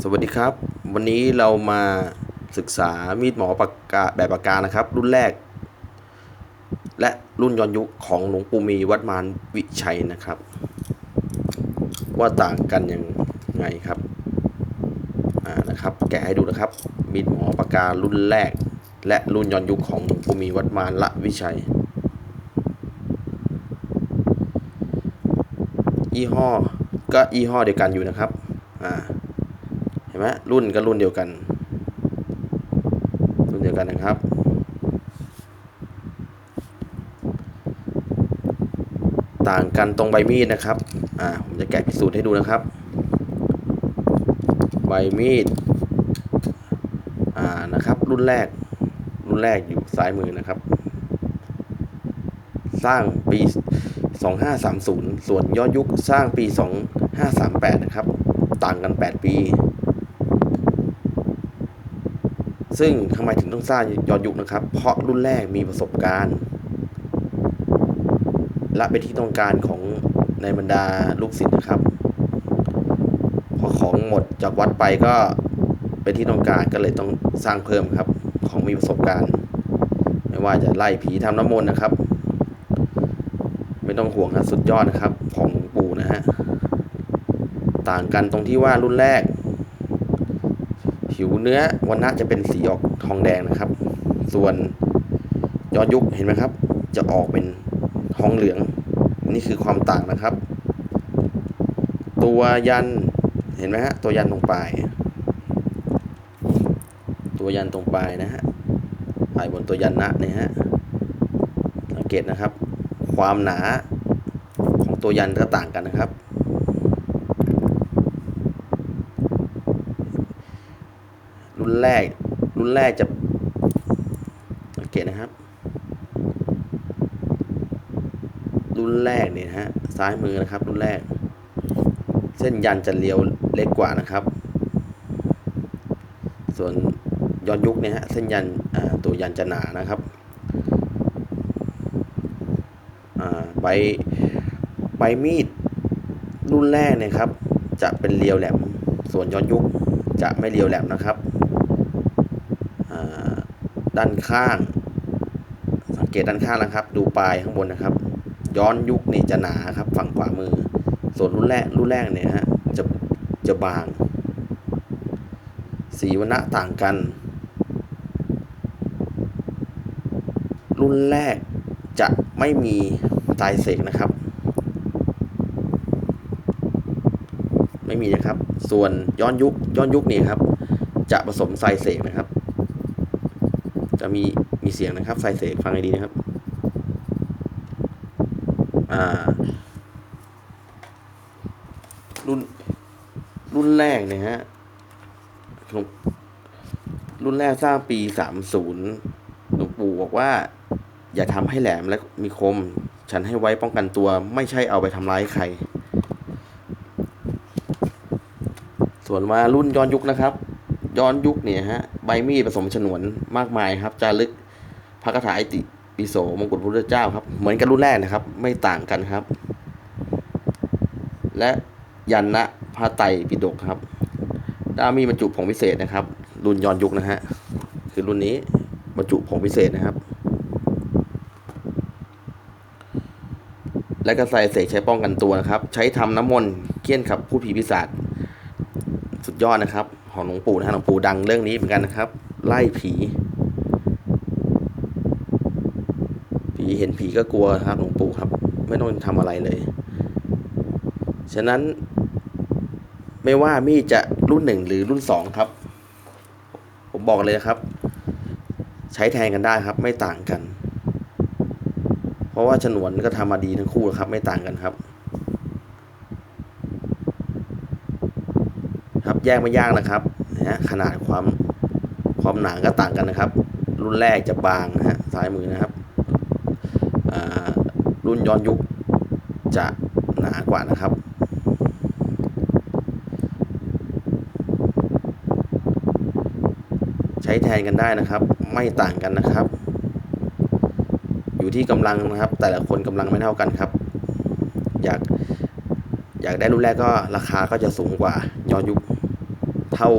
สวัสดีครับ วันนี้เรามาศึกษามีดหมอปากกาแบบปากกานะครับ รุ่นแรก และรุ่นย้อนยุคของหลวงปู่มีวัดมารวิชัยนะครับ ว่าต่างกันยังไงครับอ่านะครับ แกะให้ดูนะครับ มีดหมอปากการุ่นแรก และรุ่นย้อนยุคของหลวงปู่มีวัดมารละวิชัย ยี่ห้อก็ยี่ห้อเดียวกันอยู่นะครับอ่า ไหมรุ่นก็รุ่นเดียวกัน รุ่นเดียวกันนะครับ ต่างกันตรงใบมีดนะครับ อ่าผมจะแกะพิสูจน์ให้ดูนะครับ ใบมีด อ่านะครับ รุ่นแรก รุ่นแรกอยู่ซ้ายมือนะครับ สร้างปี 2530 ส่วนย้อนยุคสร้างปี 2538 นะครับ ต่างกัน 8 ปี ซึ่งทำไมถึงต้องสร้างย้อนยุคนะครับ เพราะรุ่นแรกมีประสบการณ์ และเป็นที่ต้องการของในบรรดาลูกศิษย์นะครับ พอของหมดจากวัดไปก็เป็นที่ต้องการก็เลยต้องสร้างเพิ่มครับ ของมีประสบการณ์ ไม่ว่าจะไล่ผีทำน้ำมนต์นะครับ ไม่ต้องห่วงนะสุดยอดนะครับ ของหลวงปู่นะฮะต่างกันตรงที่ว่ารุ่นแรก ผิวเนื้อวันนะจะเป็นสีออกทองแดงนะครับ ส่วนย้อนยุคเห็นไหมครับ จะออกเป็นทองเหลือง นี่คือความต่างนะครับ ตัวยันเห็นไหมฮะตัวยันตรงปลาย ตัวยันตรงปลายนะฮะปลายบนตัวยันนะเนี่ยฮะสังเกตนะครับ ความหนาของตัวยันก็ต่างกันนะครับ รุ่นแรก รุ่นแรกจะสังเกตนะครับ รุ่นแรกเนี่ยฮะซ้ายมือนะครับ รุ่นแรก เส้นยันจะเรียวเล็กกว่านะครับ ส่วนย้อนยุคเนี่ยฮะเส้นยันตัวยันจะหนานะครับใบใบมีดรุ่นแรกเนี่ยครับ จะเป็นเรียวแหลม ส่วนย้อนยุคจะไม่เรียวแหลมนะครับ ด้านข้าง สังเกตด้านข้างนะครับ ดูปลายข้างบนนะครับ ย้อนยุคนี่จะหนาครับ ฝั่งขวามือ ส่วนรุ่นแรกรุ่นแรกเนี่ยฮะจะจะบาง สีวรรณะต่างกัน รุ่นแรกจะไม่มีตายเสกนะครับ ไม่มีนะครับ ส่วนย้อนยุคย้อนยุคนี่ครับ จะผสมไซเสกนะครับ จะมีมีเสียงนะครับไซเสกฟังให้ดีนะครับ อ่า รุ่น รุ่นแรกเนี่ยฮะรุ่นแรกสร้างปีสามศูนย์หลวงปู่บอกว่า อย่าทำให้แหลมและมีคม ฉันให้ไว้ป้องกันตัว ไม่ใช่เอาไปทำร้ายใคร ส่วนมารุ่นย้อนยุคนะครับ ย้อนยุคเนี่ยฮะใบมีดผสมฉนวนมากมายครับจารึกพระคาถาอิติปิโสมงกุฎพระพุทธเจ้าครับ เหมือนกันรุ่นแรกนะครับ ไม่ต่างกันครับ และยันนะพระไตรปิฎกครับด้ามมีบรรจุผงพิเศษนะครับ รุ่นย้อนยุคนะฮะคือรุ่นนี้บรรจุผงพิเศษนะครับ และก็ใส่เสกใช้ป้องกันตัวนะครับ ใช้ทำน้ำมนต์เคี่ยนขับพูดผีปีศาจสุดยอดนะครับ ของหลวงปู่นะฮะหลวงปู่ดังเรื่องนี้เหมือนกันนะครับ ไล่ผีผีเห็นผีก็กลัวครับหลวงปู่ครับ ไม่ต้องทำอะไรเลย ฉะนั้น ไม่ว่ามีดจะรุ่นหนึ่งหรือรุ่นสองครับ ผมบอกเลยนะครับ ใช้แทนกันได้ครับ ไม่ต่างกัน เพราะว่าฉนวนก็ทำมาดีทั้งคู่ครับ ไม่ต่างกันครับครับแยกไม่ยากนะครับ นะฮะขนาดความความหนาก็ต่างกันนะครับ รุ่นแรกจะบางนะฮะซ้ายมือนะครับอ่ารุ่นย้อนยุคจะหนากว่านะครับใช้แทนกันได้นะครับ ไม่ต่างกันนะครับ อยู่ที่กำลังนะครับ แต่ละคนกำลังไม่เท่ากันครับ อยากอยากได้รุ่นแรกก็ราคาก็จะสูงกว่าย้อนยุคถ้าท่า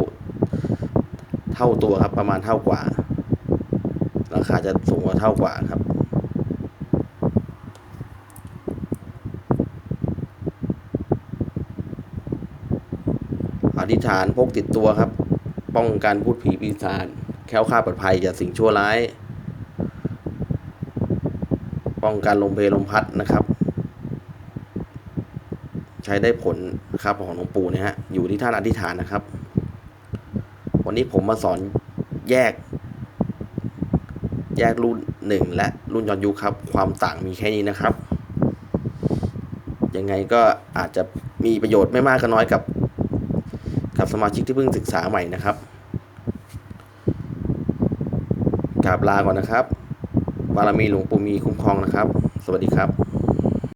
เท่าตัวครับ ประมาณเท่ากว่า ราคาจะสูงกว่าเท่ากว่าครับอธิษฐานพกติดตัวครับ ป้องกันพูดผีปีศาจแค้วคลาปลอดภัยจากสิ่งชั่วร้าย ป้องกันลมเพลลมพัดนะครับ ใช้ได้ผลครับของหลวงปู่เนี่ยฮะอยู่ที่ท่านอธิษฐานนะครับ วันนี้ผมมาสอนแยก แยกรุ่นหนึ่งและรุ่นย้อนยุคครับ ความต่างมีแค่นี้นะครับ ยังไงก็อาจจะมีประโยชน์ไม่มากก็น้อยกับ กับสมาชิกที่เพิ่งศึกษาใหม่นะครับกราบลาก่อนนะครับบารมีหลวงปู่มีคุ้มครองนะครับ สวัสดีครับ